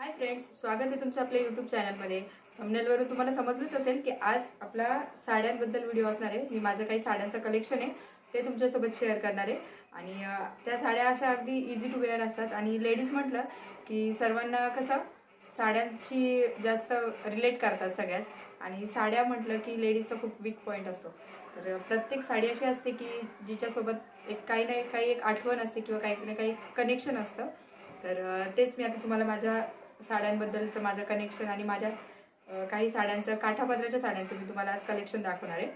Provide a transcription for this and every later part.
Hi friends स्वागत आहे तुमचं आपल्या यूट्यूब चॅनलमध्ये थंबनेलवरून तुम्हाला समजलंच असेल की आज आपला साड्यांबद्दल व्हिडिओ असणार आहे. मी माझं काही साड्यांचं कलेक्शन आहे ते तुमच्यासोबत शेअर करणार आहे. आणि त्या साड्या अशा अगदी इझी टू वेअर असतात. आणि लेडीज म्हटलं की सर्वांना कसं साड्यांशी जास्त रिलेट करतात सगळ्याच. आणि साड्या म्हटलं की लेडीजचा खूप वीक पॉईंट असतो. तर प्रत्येक साडी अशी असते की जिच्यासोबत एक काही ना काही एक आठवण असते किंवा काही ना काही कनेक्शन असतं. तर तेच मी आता तुम्हाला माझ्या साड्यांबद्दलचं माझं कनेक्शन आणि माझ्या काही साड्यांचं काठापदराच्या साड्यांचं मी तुम्हाला आज कलेक्शन दाखवणार आहे.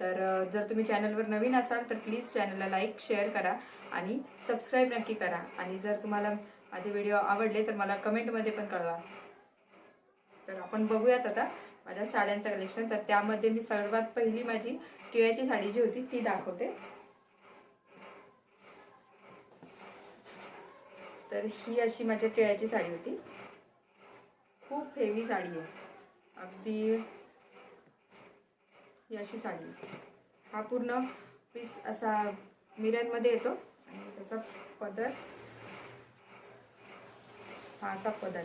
तर जर तुम्ही चॅनलवर नवीन असाल तर प्लीज चॅनलला लाईक शेअर करा आणि सबस्क्राईब नक्की करा. आणि जर तुम्हाला माझे व्हिडिओ आवडले तर मला कमेंटमध्ये पण कळवा. तर आपण बघूयात आता माझ्या साड्यांचं कलेक्शन तर त्यामध्ये मी सर्वात पहिली माझी टिळ्याची साडी जी होती ती दाखवते. तर ही अशी माझ्या टिळ्याची साडी होती. खूप हेवी साडी आहे. अगदी ही अशी साडी आहे. हा पूर्ण पीस असा मिऱ्यांमध्ये येतो आणि त्याचा पदर हा असा पदर.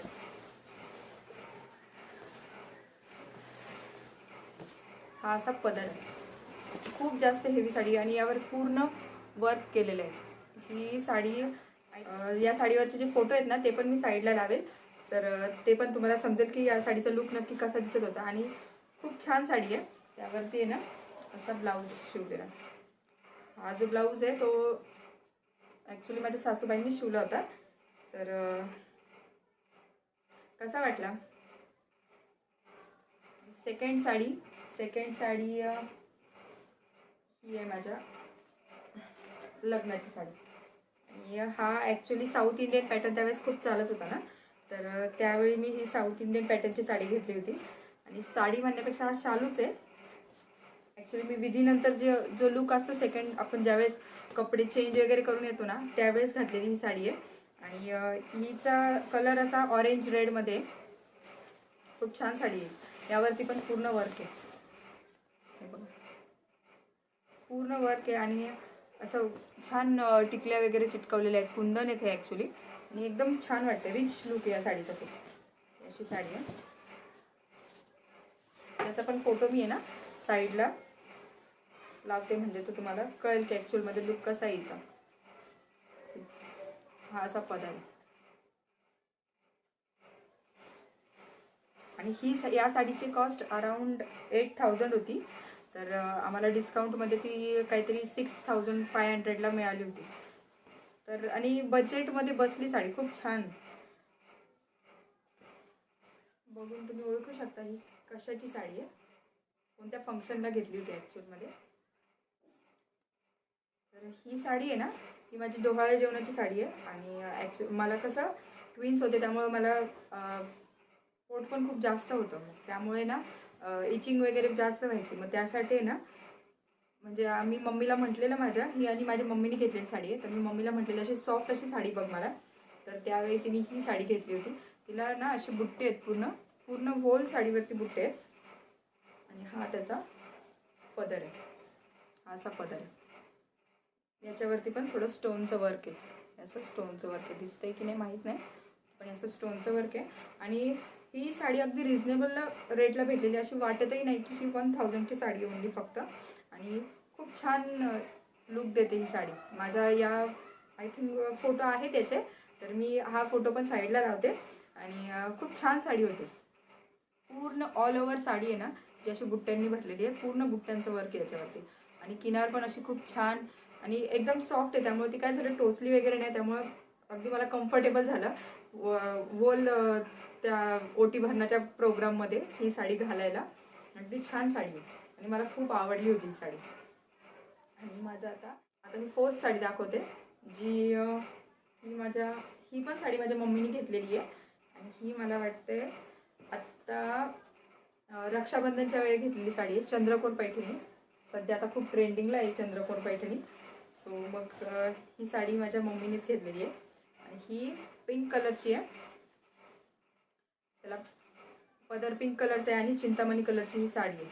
हा असा पदर खूप जास्त हेवी साडी आणि यावर पूर्ण वर्क केलेलं आहे. ही साडी या साडीवरचे जे फोटो आहेत ना ते पण मी साईडला लावेल. तर ते पण तुम्हाला समजेल की या साडीचा लुक नक्की कसा दिसत होता. आणि खूप छान साडी आहे. त्यावरती आहे ना असा ब्लाऊज शिवलेला. हा जो ब्लाऊज आहे तो ॲक्च्युली माझ्या सासूबाईंनी शिवला होता. तर कसा वाटला? सेकंड साडी सेकंड साडी ही आहे माझ्या लग्नाची साडी. आणि हा ॲक्च्युली साऊथ इंडियन पॅटर्न त्यावेळेस खूप चालत होता ना. तर त्यावेळी मी ही साऊथ इंडियन पॅटर्नची साडी घेतली होती. आणि साडी म्हणण्यापेक्षा हा शालूच आहे. ॲक्च्युली मी विधीनंतर जे जो लुक असतो सेकंड आपण ज्यावेळेस कपडे चेंज वगैरे करून येतो ना त्यावेळेस घातलेली ही साडी आहे. आणि हिचा कलर असा ऑरेंज रेडमध्ये खूप छान साडी आहे. यावरती पण पूर्ण वर्क आहे. पूर्ण वर्क आहे आणि असं छान टिकल्या वगैरे चिटकवलेल्या आहेत. कुंदन येथे ॲक्च्युली आणि एकदम छान वाटते. रिच लुक या साडीचा खूप. अशी साडी आहे. याचा पण फोटो मी आहे ना साईडला लावते म्हणजे तो तुम्हाला कळेल की ॲक्च्युअलमध्ये लुक कसा यायचा हा असा पद आहे आणि ही सा- या साडीची कॉस्ट अराउंड एट थाउजंड होती. तर आम्हाला डिस्काउंटमध्ये ती काहीतरी सिक्स थाउजंड फाय हंड्रेडला मिळाली होती. तर आणि बजेटमध्ये बसली साडी खूप छान. बघून तुम्ही ओळखू शकता ही कशाची साडी आहे. कोणत्या फंक्शनला घेतली होती ॲक्च्युअलमध्ये तर ही साडी आहे ना ही माझी डोहाळ्या जेवणाची साडी आहे. आणि ॲक्च्यु मला कसं ट्विन्स होते त्यामुळे मला पोट पण खूप जास्त होतं. त्यामुळे ना इचिंग वगैरे जास्त व्हायची. मग त्यासाठी आहे ना म्हणजे आम्ही मम्मीला म्हटलेलं माझ्या ही आणि माझ्या मम्मीने घेतलेली साडी आहे. तर मी मम्मीला म्हटलेलं अशी सॉफ्ट अशी साडी बघ मला. तर त्यावेळी तिने ही साडी घेतली होती. तिला ना अशी बुट्टे आहेत पूर्ण पूर्ण होल साडीवरती बुट्टे आहेत. आणि हा त्याचा पदर आहे. हा असा पदर आहे. याच्यावरती पण थोडं स्टोनचं वर्क आहे. असं स्टोनचं वर्क आहे. दिसतंय की नाही माहीत नाही पण असं स्टोनचं वर्क आहे. आणि ही साडी अगदी रिझनेबल रेटला भेटलेली अशी वाटतही नाही की ही वन थाउजंडची साडी ओनली फक्त. आणि खूप छान लुक देते ही साडी. माझा या आय थिंक फोटो आहे त्याचे. तर मी हा फोटो पण साईडला लावते. आणि खूप छान साडी होते. पूर्ण ऑल ओव्हर साडी आहे ना जी अशी बुट्ट्यांनी भरलेली आहे. पूर्ण बुट्ट्यांचं वर्क याच्यावरती. आणि किनार पण अशी खूप छान आणि एकदम सॉफ्ट आहे. त्यामुळे ती काय झालं टोचली वगैरे नाही. त्यामुळं अगदी मला कम्फर्टेबल झालं. व- वोल त्या ओटी भरण्याच्या प्रोग्राममध्ये ही साडी घालायला. अगदी छान साडी आहे. आणि मला खूप आवडली होती ही साडी. आणि माझं आता आता मी फोर्थ साडी दाखवते जी ही माझ्या ही पण साडी माझ्या मम्मीने घेतलेली आहे. आणि ही मला वाटते आत्ता रक्षाबंधनच्या वेळी घेतलेली साडी आहे चंद्रकोर पैठणी. सध्या आता खूप ट्रेंडिंगला आहे चंद्रकोर पैठणी. सो मग ही साडी माझ्या मम्मीनेच घेतलेली आहे. आणि ही पिंक कलरची आहे. त्याला पदर पिंक कलरचा आहे आणि चिंतामणी कलरची ही साडी आहे.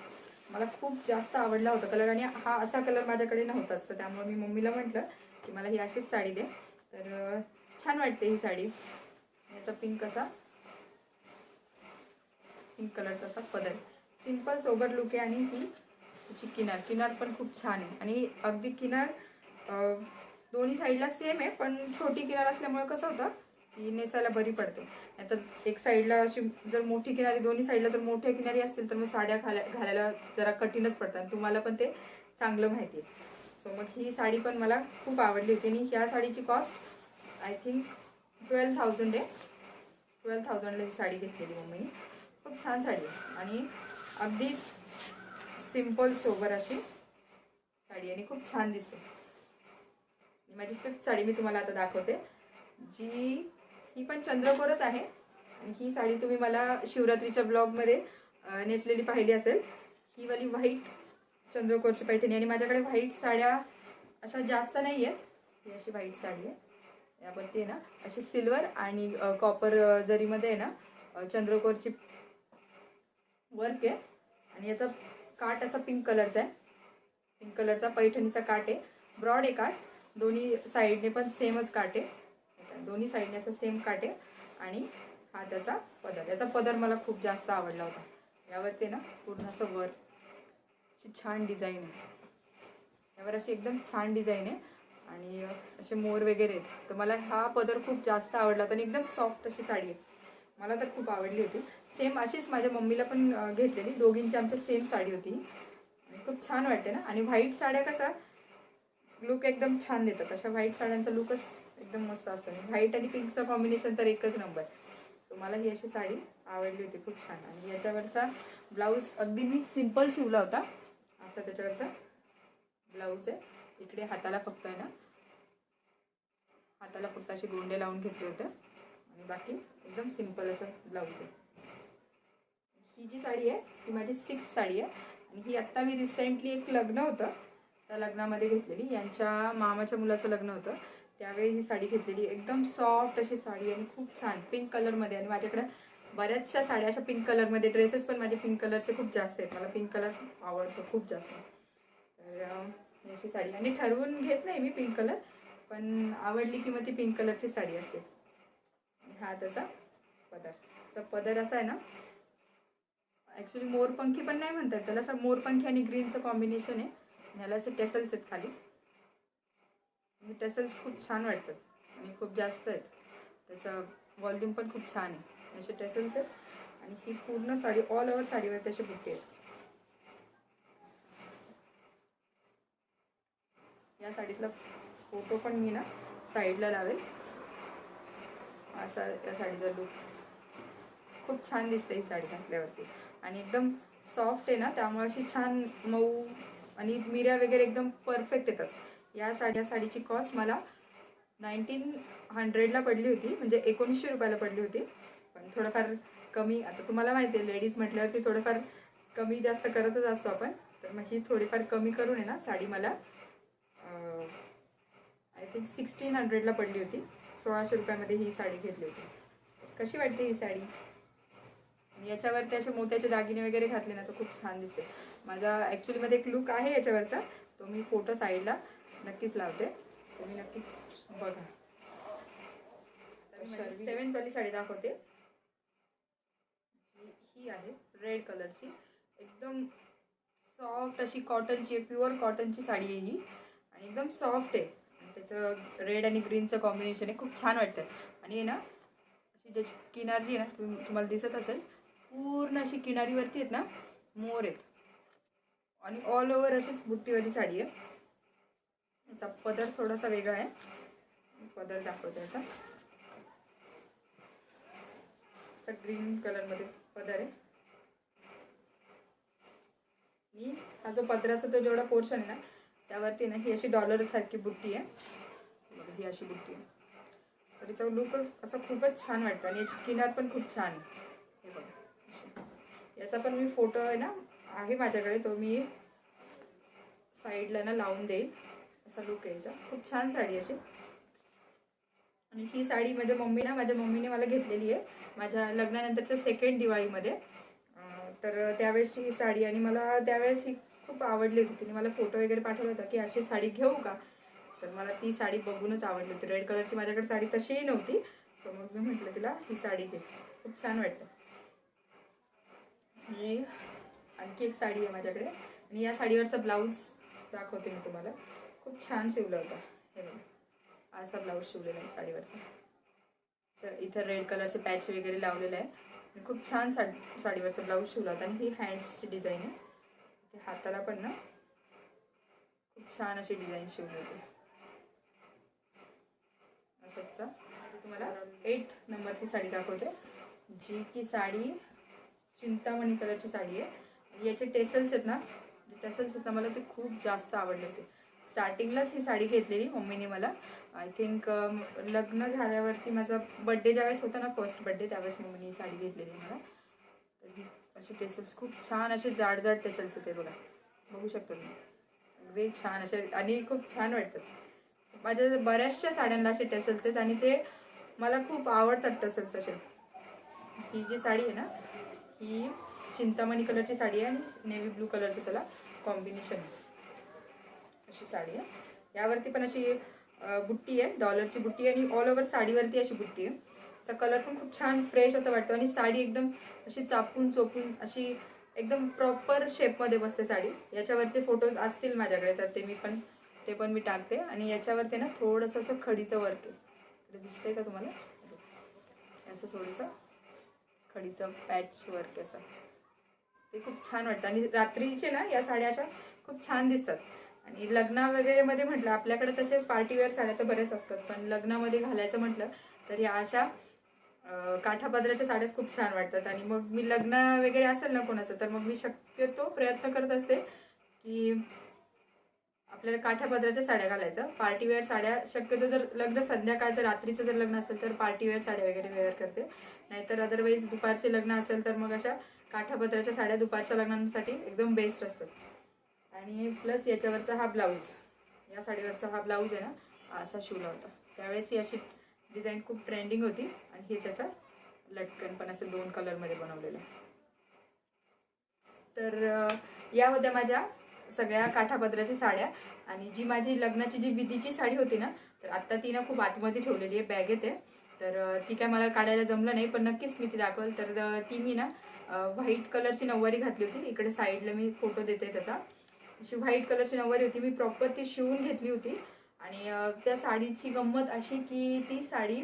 मला खूप जास्त आवडला होता कलर आणि हा असा कलर माझ्याकडे नव्हताच. तर त्यामुळे मी मम्मीला म्हटलं की मला ही अशीच साडी दे. तर छान वाटते ही साडी. याचा पिंक असा पिंक कलरचा असा पदर. सिंपल सोबर लुक आहे आणि ही त्याची किनार. किनार पण खूप छान आहे. आणि अगदी किनार दोन्ही साईडला सेम आहे पण छोटी किनार असल्यामुळे कसं होतं ती नेसायला बरी पडते. नाहीतर एक साईडला अशी जर मोठी किनारी दोन्ही साईडला जर मोठ्या किनारी असतील तर मग साड्या घाला घालायला जरा कठीणच पडतात. आणि तुम्हाला पण ते चांगलं माहिती आहे. सो मग ही साडी पण मला खूप आवडली होती. आणि ह्या साडीची cost I think twelve thousand आहे. ट्वेल्व थाउजंडला ही साडी घेतलेली मम्मीने. खूप छान साडी आहे. आणि अगदीच सिंपल सोबर अशी साडी आणि खूप छान दिसते. माझी फिफ्थ साडी मी तुम्हाला आता दाखवते. जी ही पण चंद्रकोरच आहे. आणि ही साडी तुम्ही मला शिवरात्रीच्या ब्लॉगमध्ये नेसलेली पाहिली असेल. ही वाली व्हाईट चंद्रकोरची पैठणी आणि माझ्याकडे व्हाईट साड्या अशा जास्त नाही आहेत ही अशी व्हाईट साडी आहे. यावरती आहे ना अशी सिल्वर आणि कॉपर जरीमध्ये आहे ना चंद्रकोरची वर्क आहे. आणि याचा काट असा पिंक कलरचा आहे. पिंक कलरचा पैठणीचा काट आहे. ब्रॉड आहे काट. दोन्ही साईडने पण सेमच काट आहे. दोन्ही साईडने असं सेम काट आहे आणि हा त्याचा पदर. याचा पदर मला खूप जास्त आवडला होता. यावरती ना पूर्ण असं वर अशी छान डिझाईन आहे. यावर अशी एकदम छान डिझाईन आहे आणि असे मोर वगैरे आहेत. तर मला हा पदर खूप जास्त आवडला होता आणि एकदम सॉफ्ट अशी साडी आहे. मला तर खूप आवडली होती. सेम अशीच माझ्या मम्मीला पण घेतलेली. दोघींची आमच्या सेम साडी होती. आणि खूप छान वाटते ना. आणि व्हाईट साड्या कसा लुक एकदम छान देतात. अशा व्हाईट साड्यांचा लुकच एकदम मस्त असतं. व्हाईट आणि पिंकचं कॉम्बिनेशन तर एकच नंबर सो मला ही अशी साडी आवडली होती खूप छान. आणि याच्यावरचा ब्लाऊज अगदी मी सिंपल शिवला होता. असा त्याच्यावरचा ब्लाऊज आहे. इकडे हाताला फक्त आहे ना हाताला फक्त असे गोंडे लावून घेतले होते. आणि बाकी एकदम सिंपल असं ब्लाऊज आहे. ही जी साडी आहे ही माझी सिक्स साडी आहे. आणि ही आत्ता मी रिसेंटली एक लग्न होतं. त्या लग्नामध्ये घेतलेली. यांच्या मामाच्या मुलाचं लग्न होतं. त्यावेळी ही साडी घेतलेली. एकदम सॉफ्ट अशी साडी आणि खूप छान. पिंक कलरमध्ये आणि माझ्याकडे बऱ्याचशा साड्या अशा पिंक कलरमध्ये ड्रेसेस पण माझे पिंक कलरचे खूप जास्त आहेत. मला पिंक कलर आवडतो खूप जास्त. तर अशी साडी आणि ठरवून घेत नाही मी पिंक कलर पण आवडली की मग ती पिंक कलरची साडी असते. हा त्याचा पदर. त्याचा पदर असा आहे ना ॲक्च्युली मोरपंखी पण नाही म्हणतात. त्याला असं मोरपंखी आणि ग्रीनचं कॉम्बिनेशन आहे. ह्याला असे टेसल्स आहेत खाली. आणि टेसल्स खूप छान वाटतात आणि खूप जास्त आहेत. त्याचं वॉल्युम पण खूप छान आहे. असे टेसल्स आहेत. आणि ही पूर्ण साडी ऑल ओव्हर साडीवर तसे बुके आहेत. या साडीतला फोटो पण मी ना साईडला लावेल. असा या साडीचा लुक खूप छान दिसते ही साडी घातल्यावरती. आणि एकदम सॉफ्ट आहे ना त्यामुळे अशी छान मऊ आणि मिऱ्या वगैरे एकदम परफेक्ट येतात. या साड्या साडीची कॉस्ट मला नाईन्टीन हंड्रेडला पडली होती. म्हणजे एकोणीसशे रुपयाला पडली होती. पण थोडंफार कमी आता तुम्हाला माहिती आहे लेडीज म्हटल्यावरती थोडंफार कमी जास्त करतच असतो आपण. तर मग ही थोडीफार कमी करून आहे ना साडी मला आय थिंक सिक्स्टीन हंड्रेडला पडली होती. सोळाशे रुपयामध्ये ही साडी घेतली होती. कशी वाटते ही साडी? आणि याच्यावरती असे मोत्याचे दागिने वगैरे घातले ना तर खूप छान दिसते. माझा ॲक्च्युलीमध्ये एक लुक आहे याच्यावरचा. तो मी फोटो साईडला नक्कीच लावते. तुम्ही नक्की बघा. सेवन्थवाली साडी दाखवते. ही- आहे रेड कलरची एकदम सॉफ्ट अशी कॉटनची आहे प्युअर कॉटनची साडी आहे ही. आणि एकदम सॉफ्ट आहे. आणि त्याचं रेड आणि ग्रीनचं कॉम्बिनेशन आहे. खूप छान वाटतं आणि आहे ना अशी ज्याची किनार जी आहे ना तुम तुम्हाला दिसत असेल पूर्ण अशी किनारीवरती आहेत ना मोर आहेत. आणि ऑल ओव्हर अशीच बुट्टीवाली साडी आहे. याचा पदर थोडासा वेगळा आहे. पदर दाखवतो याचा. ग्रीन कलरमध्ये पदर आहे. आणि हा जो पदराचा जो जेवढा पोर्शन आहे ना त्यावरती ना ही अशी डॉलर सारखी बुट्टी आहे. ही अशी बुट्टी आहे. तर तिचा लुक असं खूपच छान वाटतं आणि याची किनार पण खूप छान आहे. हे बघा. याचा पण मी फोटो आहे ना आहे माझ्याकडे तो मी साईडला ना लावून देईल. असा लुक यायचा खूप छान साडी अशी. आणि ही साडी माझ्या मम्मी ना माझ्या मम्मीने मला घेतलेली आहे. माझ्या लग्नानंतरच्या सेकंड दिवाळीमध्ये. तर त्यावेळेस ही साडी आणि मला त्यावेळेस ही खूप आवडली होती. तिने मला फोटो वगैरे पाठवला होता की अशी साडी घेऊ का? तर मला ती साडी बघूनच आवडली होती. रेड कलरची माझ्याकडे साडी तशीही नव्हती. सो मग मी म्हटलं तिला ही साडी घे. खूप छान वाटतं आणि आणखी एक साडी आहे माझ्याकडे. आणि या साडीवरचा ब्लाऊज दाखवते मी तुम्हाला. खूप छान शिवला होता. हे बघा. असा ब्लाऊज शिवलेला आहे साडीवरचा तर इथं रेड कलरचे पॅच वगैरे लावलेलं आहे. आणि खूप छान साडी साडीवरचा ब्लाऊज शिवला होता. आणि ही हँड्सची डिझाईन आहे. ते हाताला पण ना खूप छान अशी डिझाईन शिवली होती. असंचा. तुम्हाला एट नंबरची साडी दाखवते. जी की साडी चिंतामणी कलरची साडी आहे. याचे टेसल्स आहेत ना टेसल्स आहेत ना मला ते खूप जास्त आवडले होते. स्टार्टिंगलाच ही साडी घेतलेली मम्मीने मला. आय थिंक um, लग्न झाल्यावरती माझा बड्डे ज्यावेळेस होता ना फर्स्ट बड्डे त्यावेळेस मम्मीने ही साडी घेतलेली मला. तर ही अशी टेसल्स खूप छान असे जाड जाड टेसल्स होते बघा. बघू शकतो तुम्ही. अगदी छान असे आणि खूप छान वाटतात. माझ्या बऱ्याचशा साड्यांना असे टेसल्स आहेत आणि ते मला खूप आवडतात टेसल्स असे. ही जी साडी आहे ना ही चिंतामणी कलरची साडी आहे आणि नेव्ही ब्लू कलरचं त्याला कॉम्बिनेशन आहे. अशी साडी आहे. यावरती पण अशी बुट्टी आहे डॉलरची बुट्टी आणि ऑल ओव्हर साडीवरती अशी बुट्टी आहे. त्याचा कलर पण खूप छान फ्रेश असं वाटतो आणि साडी एकदम अशी चापून चोपून अशी एकदम प्रॉपर शेपमध्ये बसते साडी. याच्यावरचे फोटोज असतील माझ्याकडे तर ते मी पण ते पण मी टाकते. आणि याच्यावरती ना थोडंसं असं खडीचं वर्क आहे. दिसतंय का तुम्हाला? असं थोडंसं खडीचं पॅच वर्क असं. ते खूप छान वाटतं. आणि रात्रीचे ना या साड्या अशा खूप छान दिसतात. आणि लग्न वगैरे मध्ये म्हटलं आपल्याकडे तसे पार्टीवेअर साड्या तर बरेच असतात पण लग्नामध्ये घालायचं म्हटलं तर या अशा अं, काठापदराच्या साड्याच खूप छान वाटतात. आणि मग मी लग्न वगैरे असेल ना कोणाचं तर मग मी शक्यतो प्रयत्न करत असते की आपल्याला काठापदराच्या साड्या घालायचं. पार्टीवेअर साड्या शक्यतो जर लग्न संध्याकाळचं रात्रीचं जर लग्न असेल तर पार्टीवेअर साड्या वगैरे वेअर करते. नाहीतर अदरवाईज दुपारचे लग्न असेल तर मग अशा काठापदराच्या साड्या दुपारच्या लग्नांसाठी एकदम बेस्ट असतात. आणि प्लस याच्यावरचा हा ब्लाऊज या साडीवरचा हा ब्लाऊज आहे ना असा शिवला होता. त्यावेळेस ही अशी डिझाईन खूप ट्रेंडिंग होती आणि हे त्याचा लटकन पण असं दोन कलरमध्ये बनवलेलं तर या होत्या माझ्या सगळ्या काठापदराच्या साड्या. आणि जी माझी लग्नाची जी विधीची साडी होती ना तर आत्ता ती ना खूप आतमध्ये ठेवलेली आहे बॅगेत आहे तर ती काय मला काढायला जमलं नाही पण नक्कीच मी ती दाखवल. तर ती मी ना व्हाईट कलरची नऊवारी घातली होती. इकडे साईडला मी फोटो देते त्याचा. अशी व्हाईट कलरची नऊवारी होती. मी प्रॉपर ती शिवून घेतली होती. आणि त्या साडीची गंमत अशी की ती साडी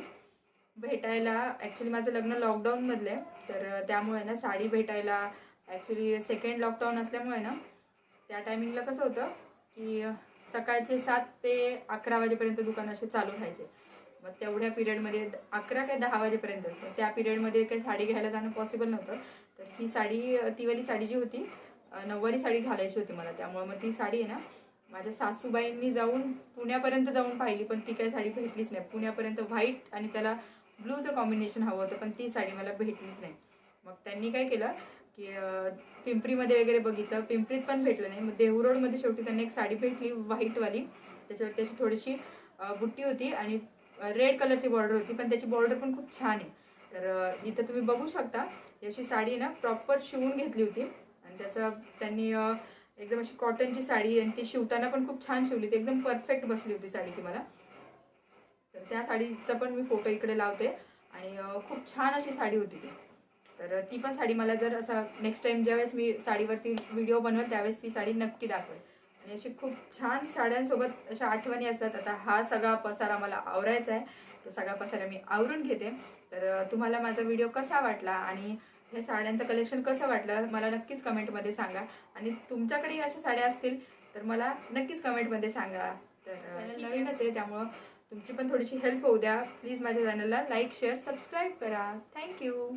भेटायला ॲक्च्युली माझं लग्न लॉकडाऊनमधलं आहे. तर त्यामुळे ना साडी भेटायला ॲक्च्युली सेकंड लॉकडाऊन असल्यामुळे ना त्या टायमिंगला कसं होतं की सकाळचे सात ते अकरा वाजेपर्यंत दुकान असे चालू राहायचे. मग तेवढ्या पिरियडमध्ये अकरा काय दहा वाजेपर्यंत असतं. त्या पिरियडमध्ये काही साडी घ्यायला जाणं पॉसिबल नव्हतं. तर ही साडी तीवाली साडी जी होती नऊवारी साडी घालायची होती मला. त्यामुळे मग ती साडी आहे ना माझ्या सासूबाईंनी जाऊन पुण्यापर्यंत जाऊन पाहिली पण ती काही साडी भेटलीच नाही. पुण्यापर्यंत व्हाईट आणि त्याला ब्लूचं कॉम्बिनेशन हवं होतं पण ती साडी मला भेटलीच नाही. मग त्यांनी काय केलं की पिंपरीमध्ये वगैरे बघितलं. पिंपरीत पण भेटलं नाही. मग देहू रोडमध्ये शेवटी त्यांना एक साडी भेटली व्हाईटवाली. त्याच्यावर त्याची थोडीशी बुट्टी होती आणि रेड कलरची बॉर्डर होती पण त्याची बॉर्डर पण खूप छान आहे. तर इथं तुम्ही बघू शकता ही अशी साडी ना प्रॉपर शिवून घेतली होती. आणि त्याचा त्यांनी एकदम अशी कॉटनची साडी आणि ती शिवताना पण खूप छान शिवली. ती एकदम परफेक्ट बसली होती साडी ती मला. तर त्या साडीचा पण मी फोटो इकडे लावते आणि खूप छान अशी साडी होती ती. तर ती पण साडी मला जर असं नेक्स्ट टाईम ज्यावेळेस मी साडीवरती व्हिडिओ बनवेल त्यावेळेस ती साडी नक्की दाखवेल. आणि अशी खूप छान साड्यांसोबत अशा आठवणी असतात. आता हा सगळा पसारा मला आवरायचा आहे. तो सगळा पसारा मी आवरून घेते. तर तुम्हाला माझा व्हिडिओ कसा वाटला आणि हे साड्यांचं कलेक्शन कसं वाटलं मला नक्कीच कमेंटमध्ये सांगा. आणि तुमच्याकडे अशा साड्या असतील तर मला नक्कीच कमेंटमध्ये सांगा. तर चॅनल नवीनच आहे त्यामुळं तुमची पण थोडीशी हेल्प होऊ द्या. प्लीज माझ्या चॅनलला लाईक शेअर सबस्क्राईब करा. Thank you